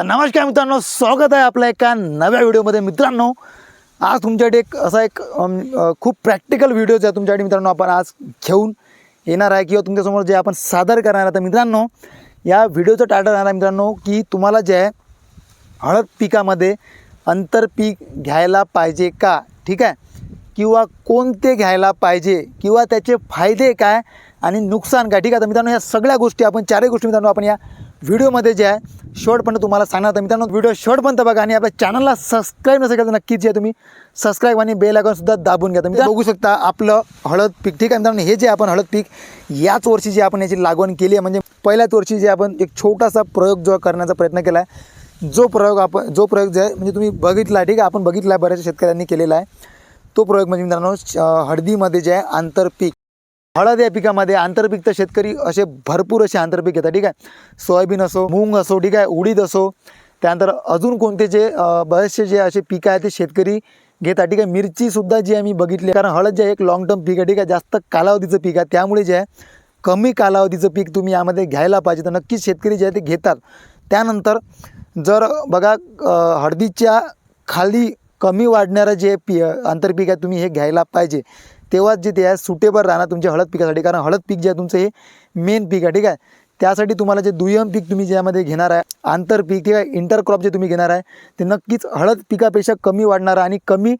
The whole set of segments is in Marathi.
तर नमस्कार मित्रांनो स्वागत आहे आपल्या एका नव्या व्हिडिओमध्ये. मित्रांनो आज तुमच्यासाठी एक असा एक खूप प्रॅक्टिकल व्हिडिओ आहे तुमच्यासाठी मित्रांनो आपण आज घेऊन येणार आहे किंवा तुमच्यासमोर जे आपण सादर करणार आहे. तर मित्रांनो या व्हिडिओचं टायटल राहणार आहे मित्रांनो की तुम्हाला जे आहे हळद पिकामध्ये आंतरपीक घ्यायला पाहिजे का? ठीक आहे? किंवा कोणते घ्यायला पाहिजे? किंवा त्याचे फायदे काय? आणि नुकसान काय? ठीक आहे? तर मित्रांनो या सगळ्या गोष्टी आपण चारही गोष्टी मित्रांनो आपण या व्हिडिओमध्ये जे आहे शेवटपर्यंत तुम्हाला सांगणार. तर मित्रांनो व्हिडिओ शॉर्टपर्यंत बघा आणि आपल्या चॅनलला सबस्क्राईब नसेल तर नक्कीच जे तुम्ही. सबस्क्राईब आणि बेल सुद्धा दाबून घ्या. तुम्ही बघू शकता आपलं हळद पीक. ठीक आहे मित्रांनो हे जे आपण हळद पीक याच वर्षी जे आपण याची लागवण केली आहे म्हणजे पहिल्याच वर्षी जे आपण एक छोटासा प्रयोग जो करण्याचा प्रयत्न केला आहे जो प्रयोग आपण जो प्रयोग जे आहे म्हणजे तुम्ही बघितला ठीक आहे आपण बघितला आहे बऱ्याचशा शेतकऱ्यांनी केलेला आहे तो प्रयोग म्हणजे मित्रांनो हळदीमध्ये जे आहे आंतरपीक हळद या पिकामध्ये आंतरपीक तर शेतकरी असे भरपूर असे आंतरपीक घेतात ठीक आहे? सोयाबीन असो मूग असो ठीक आहे? उडीद असो त्यानंतर अजून कोणते जे बरेचसे जे असे पिकं आहेत ते शेतकरी घेतात ठीक आहे? मिरचीसुद्धा जी आम्ही बघितली कारण हळद जे आहे एक लॉंग टर्म पीक आहे ठीक आहे? जास्त कालावधीचं पीक आहे. त्यामुळे जे आहे कमी कालावधीचं पीक तुम्ही यामध्ये घ्यायला पाहिजे. तर नक्कीच शेतकरी जे आहे ते घेतात. त्यानंतर जर बघा हळदीच्या खाली कमी वाढणारं जे पी आंतरपीक आहे तुम्ही हे घ्यायला पाहिजे. तेव्हाच जे ते आहे सुटेबल राहणार तुमच्या हळद पिकासाठी. कारण हळद पीक जे आहे तुमचं हे मेन पीक आहे ठीक आहे? त्यासाठी तुम्हाला जे दुय्यम पीक तुम्ही ज्यामध्ये घेणार आहे आंतरपीक ठीक आहे इंटरक्रॉप जे तुम्ही घेणार आहे ते नक्कीच हळद पिकापेक्षा कमी वाढणारं आणि कमी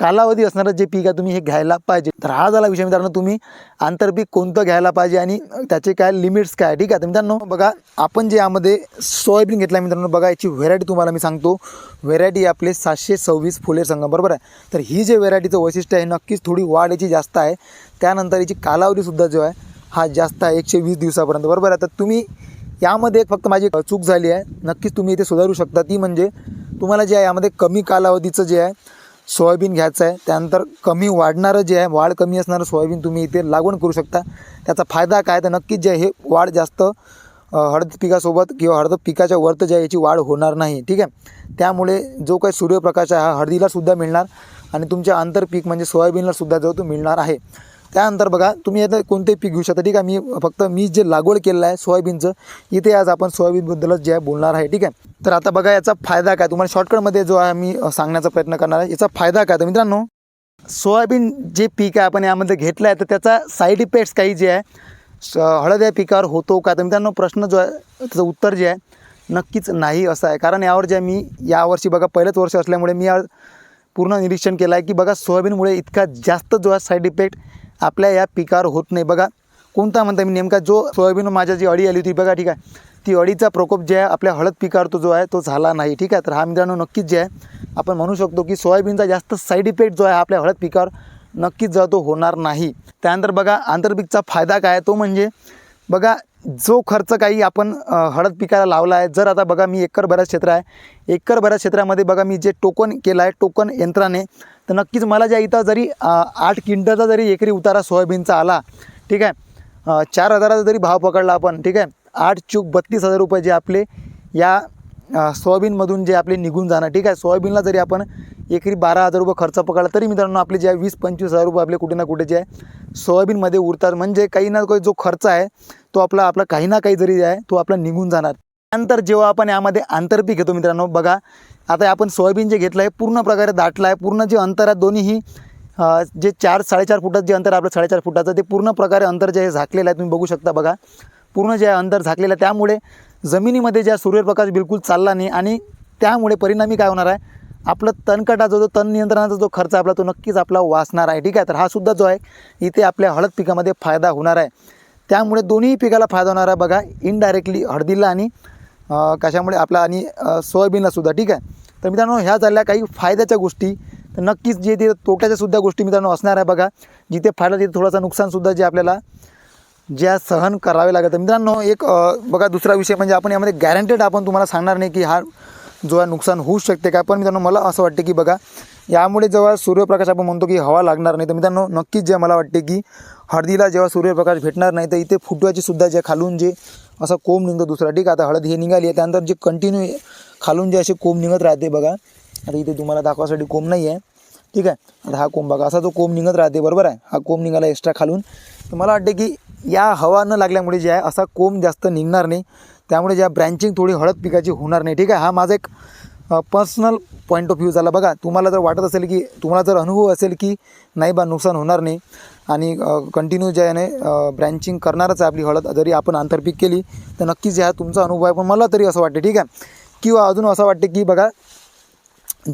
कालावधी असणारं जे पीक आहे तुम्ही हे घ्यायला पाहिजे. तर हा झाला विषय मित्रांनो तुम्ही आंतरपीक कोणतं घ्यायला पाहिजे आणि त्याचे काय लिमिट्स काय? ठीक आहे तर मित्रांनो बघा आपण जे यामध्ये सोयाबीन घेतला आहे मित्रांनो बघा याची व्हेरायटी तुम्हाला मी सांगतो. व्हेरायटी आपले सातशे सव्वीस फुले संगम बरोबर आहे? तर ही जे व्हेरायटीचं वैशिष्ट्य आहे नक्कीच थोडी वाढ याची जास्त आहे. त्यानंतर याची कालावधीसुद्धा जो आहे हा जास्त आहे एकशे वीस दिवसापर्यंत बरोबर आहे? तर तुम्ही यामध्ये एक फक्त माझी चूक झाली आहे. नक्कीच तुम्ही इथे सुधारू शकता. ती म्हणजे तुम्हाला जे आहे यामध्ये कमी कालावधीचं जे आहे सोयाबीन घ्यायचं आहे. त्यानंतर कमी वाढणारं जे आहे वाढ कमी असणारं सोयाबीन तुम्ही इथे लागवण करू शकता. त्याचा फायदा काय तर नक्कीच जे हे वाढ जास्त हळद पिकासोबत किंवा हळद पिकाच्या वरत जे याची वाढ होणार नाही. ठीक आहे? त्यामुळे जो काही सूर्यप्रकाश आहे हा हळदीलासुद्धा मिळणार आणि तुमच्या आंतरपीक म्हणजे सोयाबीनलासुद्धा जो तो मिळणार आहे. त्यानंतर बघा तुम्ही आता कोणते पीक घेऊ शकता ठीक आहे? मी फक्त मी जे लागवड केलेलं आहे सोयाबीनचं इथे आज आपण सोयाबीनबद्दलच जे आहे बोलणार आहे ठीक आहे? तर आता बघा याचा फायदा काय? तुम्हाला शॉर्टकटमध्ये जो आहे मी सांगण्याचा प्रयत्न करणार आहे. याचा फायदा काय? तर मित्रांनो सोयाबीन जे पीक आहे आपण यामध्ये घेतलं आहे तर त्याचा साईड इफेक्ट्स काही जे आहे स- हळद या पिकावर होतो का? तर मित्रांनो प्रश्न जो आहे त्याचं उत्तर जे आहे नक्कीच नाही असं आहे. कारण यावर जे आहे मी यावर्षी बघा पहिलंच वर्ष असल्यामुळे मी यावर पूर्ण निरीक्षण केलं आहे की बघा सोयाबीनमुळे इतका जास्त जो आहे साईड इफेक्ट आपल्या या पिकावर होत नाही. बघा कोणता म्हणता मी नेमका जो सोयाबीन माझ्या जी अडी आली होती बघा ठीक आहे. ती अडीचा प्रकोप जे आहे आपल्या हळद पिकावर तो जो आहे तो झाला नाही ठीक आहे. तर हा मित्रांनो नक्कीच जे आहे आपण म्हणू शकतो की सोयाबीनचा जास्त साईड इफेक्ट जो आहे आपल्या हळद पिकावर नक्कीच जो तो होणार नाही. त्यानंतर बघा आंतरपीकचा फायदा काय आहे तो म्हणजे बघा जो खर्च काही आपण हळद पिकाला लावला आहे जर आता बघा मी एकर बऱ्याच क्षेत्र आहे एकर बऱ्याच क्षेत्रामध्ये बघा मी जे टोकन केलं आहे टोकन यंत्राने तर नक्कीच मला ज्या इथं जरी आठ क्विंटलचा जरी एकरी उतारा सोयाबीनचा आला ठीक आहे चार हजाराचा जरी भाव पकडला आपण ठीक आहे आठ चूक बत्तीस हजार रुपये जे आपले या सोयाबीनमधून जे आपले निघून जाणं ठीक आहे सोयाबीनला जरी आपण एकरी बारा हजार रुपये खर्च पकडला. तरी मित्रांनो आपले जे आहे वीस पंचवीस हजार रुपये आपले कुठे ना कुठे जे आहे सोयाबीनमध्ये उरतात म्हणजे काही ना काही जो खर्च आहे तो आपला आपला काही ना काही जरी आहे तो आपला निघून जाणार. नंतर जेव्हा आपण यामध्ये आंतरपीक घेतो मित्रांनो बघा आता आपण सोयाबीन जे घेतलं आहे पूर्ण प्रकारे दाटलं आहे. पूर्ण जे अंतर आहे दोन्हीही जे चार साडेचार फुटाचं जे अंतर आपलं साडेचार फुटाचं ते पूर्ण प्रकारे अंतर जे आहे झाकलेलं आहे. तुम्ही बघू शकता बघा. पूर्ण जे आहे अंतर झाकलेलं आहे. त्यामुळे जमिनीमध्ये ज्या सूर्यप्रकाश बिलकुल चालला नाही आणि त्यामुळे परिणामी काय होणार आहे आपलं तणकटाचा जो तण नियंत्रणाचा जो खर्च आपला तो नक्कीच आपला वाचणार आहे. ठीक आहे? तर हा सुद्धा जो आहे इथे आपल्या हळद पिकामध्ये फायदा होणार आहे. त्यामुळे दोन्ही पिकाला फायदा होणार आहे बघा इनडायरेक्टली हळदीला आणि कशामुळे आपला आणि सोयाबीनला सुद्धा. ठीक आहे? तर मित्रांनो ह्या झाल्या काही फायद्याच्या गोष्टी. तर नक्कीच जे ते तोट्याच्या सुद्धा गोष्टी मित्रांनो असणार आहे बघा. जिथे फायदा तिथे थोडासा नुकसानसुद्धा जे आपल्याला ज्या सहन करावे लागतं मित्रांनो एक बघा दुसरा विषय म्हणजे आपण यामध्ये गॅरंटेड आपण तुम्हाला सांगणार नाही की हा जो आहे नुकसान होऊ शकते का? पण मित्रांनो मला असं वाटते की बघा यामुळे जेव्हा सूर्यप्रकाश आपण म्हणतो की हवा लागणार नाही तर मित्रांनो नक्कीच जे मला वाटते की हळदीला जेव्हा सूर्यप्रकाश भेटणार नाही तर इथे फुटव्याची सुद्धा जे खालून जे असा कोंब निघतो दुसरा ठीक आहे? आता हळद हे निघाली आहे त्यानंतर जे कंटिन्यू खालून जे असे कोंब निघत राहते बघा. आता इथे तुम्हाला दाखवासाठी कोंब नाही आहे ठीक आहे? आता हा कोंब बघा असा जो कोंब निघत राहते बरोबर आहे? हा कोंब निघाला एक्स्ट्रा खालून. तर मला वाटते की या हवा न लागल्यामुळे जे आहे असा कोंब जास्त निघणार नाही. त्यामुळे ज्या ब्रँचिंग थोडी हळद पिकाची होणार नाही. ठीक आहे? हा माझा एक पर्सनल पॉईंट ऑफ व्ह्यू झाला. बघा तुम्हाला जर वाटत असेल की तुम्हाला जर अनुभव असेल की नाही बा नुकसान होणार नाही. आणि कंटिन्यू ज्या आहे ब्रँचिंग करणारच आहे आपली हळद. जरी आपण आंतरपीक केली तर नक्कीच ह्या तुमचा अनुभव आहे. पण मला तरी असं वाटते ठीक आहे? किंवा अजून असं वाटते की बघा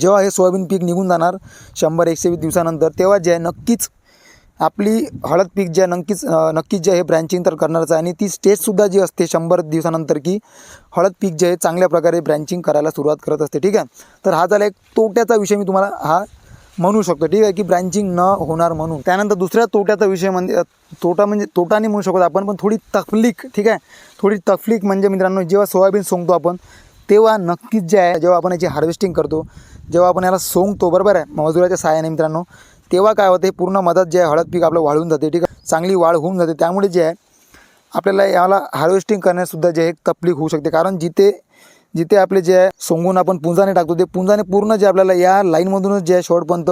जेव्हा हे सोयाबीन पीक निघून जाणार शंभर एकशे वीस दिवसानंतर तेव्हा जे आहे नक्कीच आपली हळद पीक जे नक्कीच नक्कीच जे आहे ब्रँचिंग तर करणारच आहे. आणि ती स्टेजसुद्धा जी असते शंभर दिवसानंतर की हळद पीक जे आहे चांगल्या प्रकारे ब्रँचिंग करायला सुरुवात करत असते. ठीक आहे? तर हा झाला एक तोट्याचा विषय मी तुम्हाला हा म्हणू शकतो. ठीक आहे की ब्रँचिंग न होणार म्हणून. त्यानंतर दुसऱ्या तोट्याचा विषय म्हणजे तोटा म्हणजे तोटा नाही म्हणू शकतो आपण पण थोडी तकलीक ठीक आहे? थोडी तकलीक म्हणजे मित्रांनो जेव्हा सोयाबीन सोंगतो आपण तेव्हा नक्कीच जे आहे जेव्हा आपण याची हार्वेस्टिंग करतो जेव्हा आपण याला सोंगतो बरोबर आहे? मजुराच्या सहाय्याने मित्रांनो तेव्हा काय होते पूर्ण मधात जे आहे हळद पीक आपलं वाळून जाते ठीक आहे? चांगली वाढ होऊन जाते. त्यामुळे जे आहे आपल्याला याला हार्वेस्टिंग करण्यासुद्धा जे आहे तकलीफ होऊ शकते. कारण जिथे जिथे आपले जे आहे सोंगून आपण पुंजाने टाकतो ते पुंजाने पूर्ण जे आपल्याला या लाईनमधूनच जे आहे शेवटपर्यंत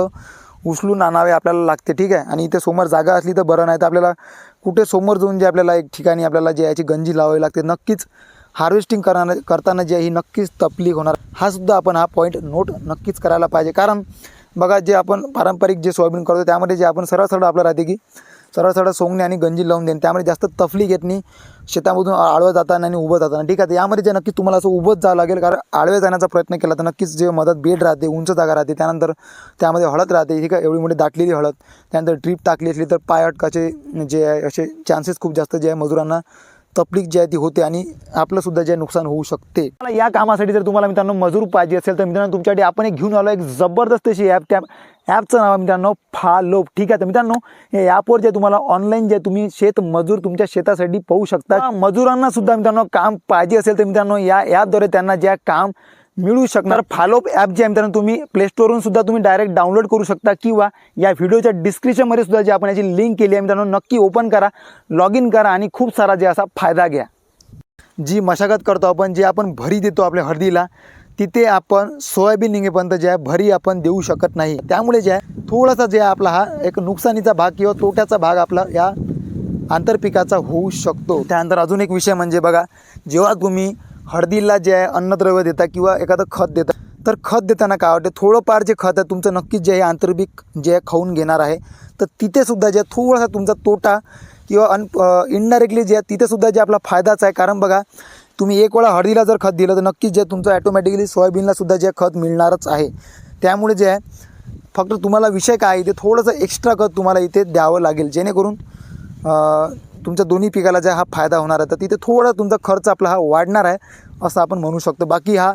उचलून आणावे आपल्याला लागते ठीक आहे? आणि इथे समोर जागा असली तर बरं नाही तर आपल्याला कुठे समोर जाऊन जे आपल्याला एक ठिकाणी आपल्याला जे याची गंजी लावावी लागते. नक्कीच हार्वेस्टिंग करणार करताना जे आहे ही नक्कीच तकलीफ होणार. हा सुद्धा आपण हा पॉईंट नोट नक्कीच करायला पाहिजे. कारण बघा जे आपण पारंपरिक जे सोयाबीन करतो त्यामध्ये जे आपण सरळ सरळ आपलं राहते की सरळ सरळ सोंगणे आणि गंजी लावून देणे त्यामध्ये जास्त तफली घेत नाही शेतामधून आळवं जाताना आणि उभं जाताना. ठीक आहे यामध्ये जे नक्की तुम्हाला असं उभंच जावं लागेल कारण आळवे जाण्याचा प्रयत्न केला तर नक्कीच जे मदत बेड राहते उंच जागा राहते त्यानंतर त्यामध्ये हळद राहते ठीक आहे एवढी मोठी दाटलेली हळद त्यानंतर ट्रीप टाकली असली तर पाय अटकाचे जे आहे असे चान्सेस खूप जास्त जे आहे मजुरांना तपलीक जी आहे ती होते आणि आपलंसुद्धा जे नुकसान होऊ शकते. मला या कामासाठी जर तुम्हाला मित्रांनो मजूर पाहिजे असेल तर मित्रांनो तुमच्यासाठी आपण एक घेऊन आलो एक जबरदस्त अशी ॲप त्या ॲपचं नाव आहे मित्रांनो फालोप. ठीक आहे तर मित्रांनो या ॲपवर जे तुम्हाला ऑनलाईन जे तुम्ही शेत मजूर तुमच्या शेतासाठी पाहू शकता. मजुरांना सुद्धा मित्रांनो काम पाहिजे असेल तर मित्रांनो या ॲपद्वारे त्यांना जे काम मिळू शकणार. फॉलोअप ॲप जे आहे मित्रांनो तुम्ही प्ले स्टोरवरून सुद्धा तुम्ही डायरेक्ट डाउनलोड करू शकता किंवा या व्हिडिओच्या डिस्क्रिप्शनमध्ये सुद्धा जे आपण याची लिंक केली आहे मित्रांनो नक्की ओपन करा लॉग इन करा आणि खूप सारा जे असा फायदा घ्या. जी मशागत करतो आपण जे आपण भरी देतो आपल्या हळदीला तिथे आपण सोयाबीन निघेपर्यंत जे आहे भरी आपण देऊ शकत नाही. त्यामुळे जे आहे थोडासा जे आहे आपला हा एक नुकसानीचा भाग किंवा तोट्याचा भाग आपला या आंतरपिकाचा होऊ शकतो. त्यानंतर अजून एक विषय म्हणजे बघा जेव्हा तुम्ही हळदीला जे आहे अन्नद्रव्य देता किंवा एखादं खत देता तर खत देताना काय वाटतं? थोडंफार जे खत आहे तुमचं नक्कीच जे आहे आंतरपीक जे आहे खाऊन घेणार आहे. तर तिथेसुद्धा जे आहे थोडासा तुमचा तोटा किंवा अन इनडायरेक्टली जे आहे तिथेसुद्धा जे आपला फायदाच आहे. कारण बघा तुम्ही एक वेळा हळदीला जर खत दिलं तर नक्कीच जे तुमचं ॲटोमॅटिकली सोयाबीनलासुद्धा जे खत मिळणारच आहे. त्यामुळे जे आहे फक्त तुम्हाला विषय काय आहे इथे थोडंसं एक्स्ट्रा खत तुम्हाला इथे द्यावं लागेल. जेणेकरून तुमच्या दोन्ही पिकाला जे हा फायदा होणार आहे तर तिथे थोडा तुमचा खर्च आपला हा वाढणार आहे असं आपण म्हणू शकतो. बाकी हा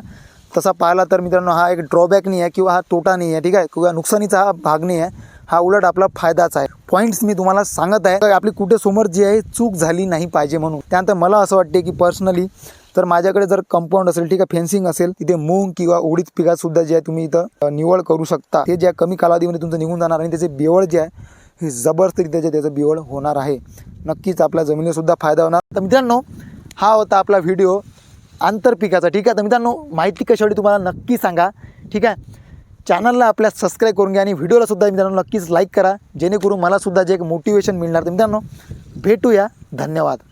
तसा पाहिला तर मित्रांनो हा एक ड्रॉबॅक नाही आहे किंवा हा तोटा नाही आहे ठीक आहे? किंवा नुकसानीचा हा भाग नाही आहे. हा उलट आपला फायदाच आहे. पॉईंट्स मी तुम्हाला सांगत आहे आपली कुठे समोर जी आहे चूक झाली नाही पाहिजे म्हणून. त्यानंतर मला असं वाटते की पर्सनली तर माझ्याकडे जर कंपाऊंड असेल ठीक आहे फेन्सिंग असेल तिथे मूग किंवा उडीद पिकात सुद्धा जे आहे तुम्ही इथं निवड करू शकता. ते जे कमी कालावधीमध्ये तुमचं निघून जाणार आणि त्याचे बेवळ जे आहे हे जबरदस्तरित्या जे त्याचं बिवड होणार आहे. नक्कीच आपल्या जमिनीसुद्धा फायदा होणार. तर मित्रांनो हा होता आपला व्हिडिओ आंतरपिकाचा ठीक आहे? तर मित्रांनो माहिती कशी वाटली तुम्हाला नक्की सांगा. ठीक आहे? चॅनलला आपल्या सबस्क्राईब करून घ्या आणि व्हिडिओलासुद्धा मित्रांनो नक्कीच लाईक करा. जेणेकरून मला सुद्धा जे एक मोटिवेशन मिळणार. तर मित्रांनो भेटूया. धन्यवाद.